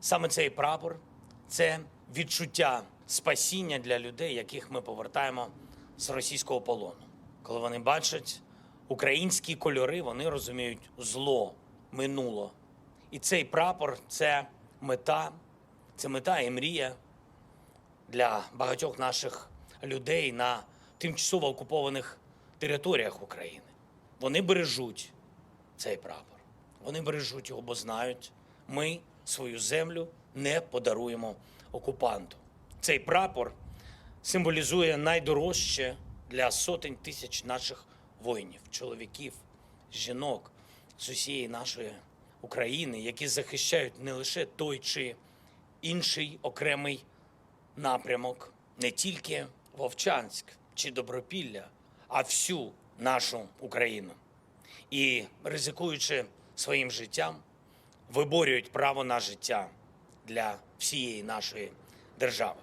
Саме цей прапор це відчуття спасіння для людей, яких ми повертаємо з російського полону. Коли вони бачать українські кольори, вони розуміють зло, минуло. І цей прапор це мета, це мета і мрія для багатьох наших людей на тимчасово окупованих територіях України. Вони бережуть цей прапор. Вони бережуть його, бо знають, ми свою землю не подаруємо окупанту. Цей прапор символізує найдорожче для сотень тисяч наших воїнів, чоловіків, жінок з усієї нашої України, які захищають не лише той чи інший окремий напрямок, не тільки Вовчанськ чи Добропілля, а всю нашу Україну. І ризикуючи своїм життям, виборюють право на життя для всієї нашої держави.